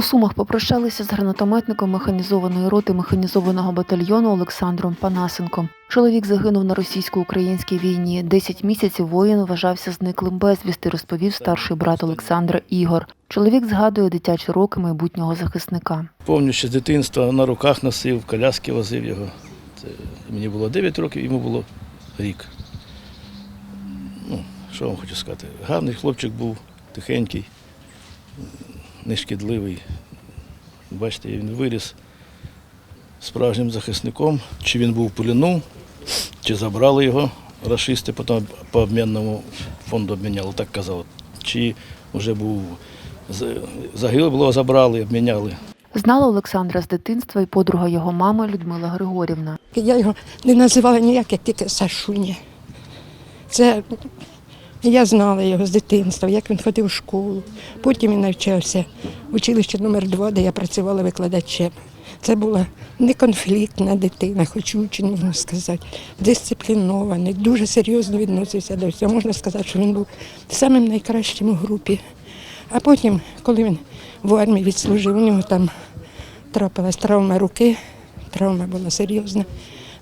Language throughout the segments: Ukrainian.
У Сумах попрощалися з гранатометником механізованої роти механізованого батальйону Олександром Панасенком. Чоловік загинув на російсько-українській війні. Десять місяців воїн вважався зниклим безвісти, розповів старший брат Олександра Ігор. Чоловік згадує дитячі роки майбутнього захисника. Повністю з дитинства на руках носив, коляски возив його. Це мені було 9 років, йому було рік. Ну, що вам хочу сказати? Гарний хлопчик був, тихенький, нешкідливий. Бачите, він виріс справжнім захисником. Чи він був в плену, чи забрали його рашисти, потім по обмінному фонду обміняли, так казав. Чи вже був загиблого забрали, обміняли. Знала Олександра з дитинства і подруга його мами Людмила Григорівна. Я його не називала ніяк, як тільки Сашуня. Це я знала його з дитинства, як він ходив в школу. Потім він навчався в училищі номер 2 де я працювала викладачем. Це була неконфліктна дитина, хоч учень, можна сказати, дисциплінований, дуже серйозно відносився до всього. Можна сказати, що він був самим найкращим у групі. А потім, коли він в армії відслужив, у нього там трапилась травма руки, травма була серйозна.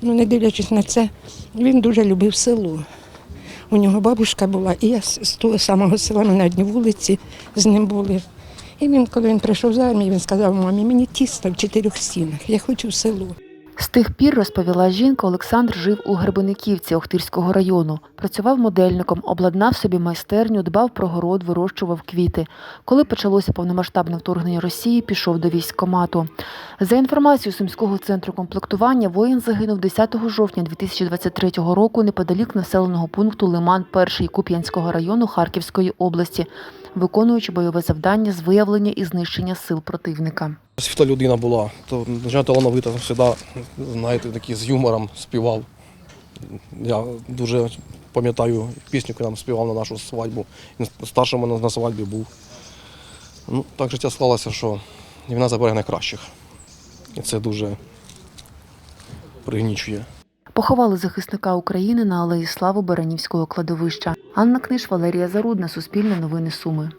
Ну, не дивлячись на це, він дуже любив село. У нього бабушка була, і я з того самого села ми на одній вулиці з ним були. І він, коли він прийшов з армії, він сказав мамі, мені тісно в чотирьох стінах, я хочу в село. З тих пір, розповіла жінка, Олександр жив у Гребениківці Охтирського району. Працював модельником, обладнав собі майстерню, дбав про город, вирощував квіти. Коли почалося повномасштабне вторгнення Росії, пішов до військкомату. За інформацією Сумського центру комплектування, воїн загинув 10 жовтня 2023 року неподалік населеного пункту Лиман 1 Куп'янського району Харківської області, виконуючи бойове завдання з виявлення і знищення сил противника. Світа людина була, то дуже талановита, завжди, знаєте, такий з юмором співав. Я дуже пам'ятаю пісню, яку нам співав на нашу свадьбу. Він старшим на свадьбі був. Ну, так життя склалося, що війна забере найкращих. Це дуже пригнічує. Поховали захисника України на алеї Слави Баранівського кладовища. Анна Книж, Валерія Зарудна, Суспільне новини Суми.